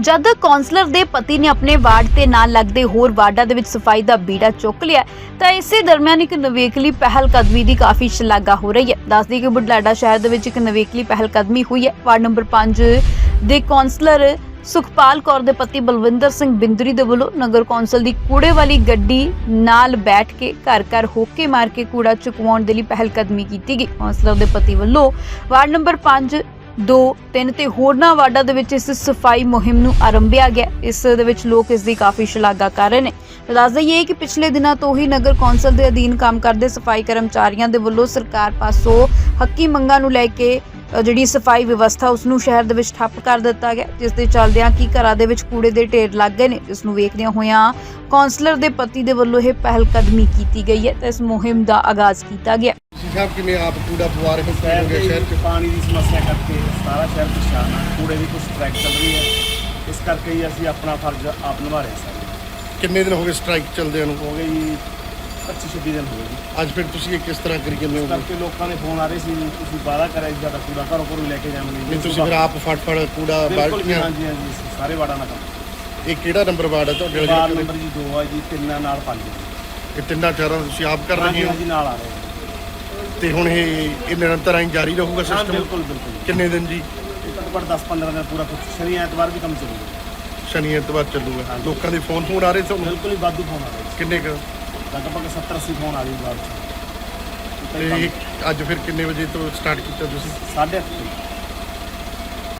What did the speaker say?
ਜਦ ਕਾਉਂਸਲਰ ਦੇ ਪਤੀ ਨੇ ਆਪਣੇ ਵਾਰਡ ਤੇ ਨਾਲ ਲੱਗਦੇ ਹੋਰ ਵਾਰਡਾਂ ਦੇ ਵਿੱਚ ਸਫ਼ਾਈ ਦਾ ਬੀੜਾ ਚੁੱਕ ਲਿਆ ਤਾਂ ਇਸੇ ਦਰਮਿਆਨ ਇੱਕ ਨਵੇਕਲੀ ਪਹਿਲ ਕਦਮੀ ਦੀ ਕਾਫੀ ਸ਼ਲਾਘਾ ਹੋ ਰਹੀ ਹੈ। ਦੱਸਦੀ ਕਿ ਬੁਢਲਾਡਾ ਸ਼ਹਿਰ ਦੇ ਵਿੱਚ ਇੱਕ ਨਵੇਕਲੀ ਪਹਿਲ ਕਦਮੀ ਹੋਈ ਹੈ। ਵਾਰਡ ਨੰਬਰ 5 ਦੇ ਕਾਉਂਸਲਰ ਸੁਖਪਾਲ ਕੌਰ ਦੇ ਪਤੀ ਬਲਵਿੰਦਰ ਸਿੰਘ ਬਿੰਦਰੀ ਦੇ ਵੱਲੋਂ ਨਗਰ ਕੌਂਸਲ ਦੀ ਕੂੜੇ ਵਾਲੀ ਗੱਡੀ ਨਾਲ ਬੈਠ ਕੇ ਘਰ ਘਰ ਹੋਕੇ ਮਾਰ ਕੇ ਕੂੜਾ ਚੁਕਵਾਉਣ ਦੇ ਲਈ ਪਹਿਲ ਕਦਮੀ ਕੀਤੀ ਗਈ। ਕੌਂਸਲਰ ਦੇ ਪਤੀ ਵੱਲੋਂ ਵਾਰਡ ਨੰਬਰ 5 ਦੋ, ਤਿੰਨ ਤੇ ਹੋਰਨਾਂ ਵਾਰਡਾਂ ਦੇ ਵਿੱਚ ਇਸ ਸਫ਼ਾਈ ਮੁਹਿੰਮ ਨੂੰ ਆਰੰਭਿਆ ਗਿਆ। ਇਸ ਦੇ ਵਿੱਚ ਲੋਕ ਇਸ ਦੀ ਕਾਫੀ ਸ਼ਲਾਘਾ ਕਰ ਰਹੇ ਨੇ। ਦੱਸ ਦਈਏ ਕਿ ਪਿਛਲੇ ਦਿਨਾਂ ਤੋਂ ਹੀ ਨਗਰ ਕੌਂਸਲ ਦੇ ਅਧੀਨ ਕੰਮ ਕਰਦੇ ਸਫ਼ਾਈ ਕਰਮਚਾਰੀਆਂ ਦੇ ਵੱਲੋਂ ਸਰਕਾਰ ਪਾਸੋਂ ਹੱਕੀ ਮੰਗਾਂ ਨੂੰ ਲੈ ਕੇ ਜਿਹੜੀ ਸਫ਼ਾਈ ਵਿਵਸਥਾ ਉਸ ਨੂੰ ਸ਼ਹਿਰ ਦੇ ਵਿੱਚ ਠੱਪ ਕਰ ਦਿੱਤਾ ਗਿਆ। ਜਿਸ ਦੇ ਚੱਲਦਿਆਂ ਕੀ ਘਰਾਂ ਦੇ ਵਿੱਚ ਕੂੜੇ ਦੇ ਢੇਰ ਲੱਗ ਗਏ ਨੇ। ਜਿਸ ਨੂੰ ਵੇਖਦਿਆਂ ਹੋਇਆਂ ਕੌਂਸਲਰ ਦੇ ਪਤੀ ਦੇ ਵੱਲੋਂ ਇਹ ਪਹਿਲ ਕਦਮੀ ਕੀਤੀ ਗਈ ਹੈ ਤੇ ਇਸ ਮੁਹਿੰਮ ਦਾ ਆਗਾਜ਼ ਕੀਤਾ ਗਿਆ। ਸਾਹਿਬ ਕਿਵੇਂ ਆਪ ਕੂੜਾ ਪਵਾ ਰਹੇ ਹੋ? ਸ਼ਹਿਰ ਦੇ ਸ਼ਹਿਰ ਵਿੱਚ ਪਾਣੀ ਦੀ ਸਮੱਸਿਆ ਕਰਕੇ ਸਾਰਾ ਸ਼ਹਿਰ ਪਰੇਸ਼ਾਨ ਆ। ਕੂੜੇ ਦੀ ਕੁਝ ਸਟ੍ਰਾਈਕ ਚੱਲ ਰਹੀ ਹੈ। ਇਸ ਕਰਕੇ ਹੀ ਅਸੀਂ ਆਪਣਾ ਫਰਜ਼ ਆਪ ਨਿਭਾ ਰਹੇ ਚ ਕਿੰਨੇ ਦਿਨ ਹੋ ਗਏ ਸਟ੍ਰਾਈਕ ਚੱਲਦਿਆਂ ਨੂੰ? ਹੋ ਗਏ ਜੀ 25 26 ਦਿਨ ਹੋ ਗਏ ਜੀ। ਅੱਜ ਫਿਰ ਤੁਸੀਂ ਇਹ ਕਿਸ ਤਰ੍ਹਾਂ ਕਰੀ ਜਾਂਦੇ ਹੋ ਕਰਕੇ ਲੋਕਾਂ ਦੇ ਫੋਨ ਆ ਰਹੇ ਸੀ ਤੁਸੀਂ ਵਾਅਦਾ ਕਰਿਆ ਸੀ ਸਾਡਾ ਕੂੜਾ ਘਰੋਂ ਘਰੋਂ ਲੈ ਕੇ ਜਾਵਾਂਗੇ। ਨਹੀਂ ਤੁਸੀਂ ਫਿਰ ਆਪ ਫਟ ਫਟ ਕੂੜਾ ਜੀ ਬਾਲਟੀਆਂ ਹਾਂਜੀ ਹਾਂਜੀ ਸਾਰੇ ਦਾ ਕੰਮ ਇਹ ਕਿਹੜਾ ਨੰਬਰ ਵਾਰਡ ਹੈ ਤੁਹਾਡੇ ਵਾਲੇ? ਨੰਬਰ ਜੀ 2 ਆ ਜੀ ਤਿੰਨ ਆ ਨਾਲ 5 ਇਹ ਤਿੰਨਾਂ ਚਾਰਾਂ ਤੁਸੀਂ ਆਪ ਕਰ ਰਹੇ ਹੋ? ਹਾਂਜੀ ਨਾਲ ਆ ਰਹੇ। ਤੇ ਹੁਣ ਇਹ ਇਹ ਨਿਰੰਤਰ ਐਂ ਜਾਰੀ ਰਹੂਗਾ ਹਾਂ ਸਿਸਟਮ ਬਿਲਕੁਲ ਬਿਲਕੁਲ। ਕਿੰਨੇ ਦਿਨ ਜੀ ਘੱਟੋ ਘੱਟ 10 15 ਦਿਨ ਪੂਰਾ ਕੁਝ ਸ਼ਨੀ ਐਤਵਾਰ ਵੀ ਕੰਮ ਚੱਲੂਗਾ। ਸ਼ਨੀ ਐਤਵਾਰ ਚੱਲੂਗਾ। ਲੋਕਾਂ ਦੇ ਫੋਨ ਫੋਨ ਆ ਰਹੇ ਤੁਹਾਨੂੰ ਬਿਲਕੁਲ ਹੀ ਵਾਧੂ ਫੋਨ ਆ ਰਹੇ ਕਿੰਨੇ ਕੁ? ਲਗਭਗ 70 80 ਫੋਨ ਆ ਰਹੇ 'ਚ। ਤੇ ਇਹ ਅੱਜ ਫਿਰ ਕਿੰਨੇ ਵਜੇ ਤੋਂ ਸਟਾਰਟ ਕੀਤਾ ਤੁਸੀਂ? ਸਾਢੇ ਅੱਠ ਵਜੇ।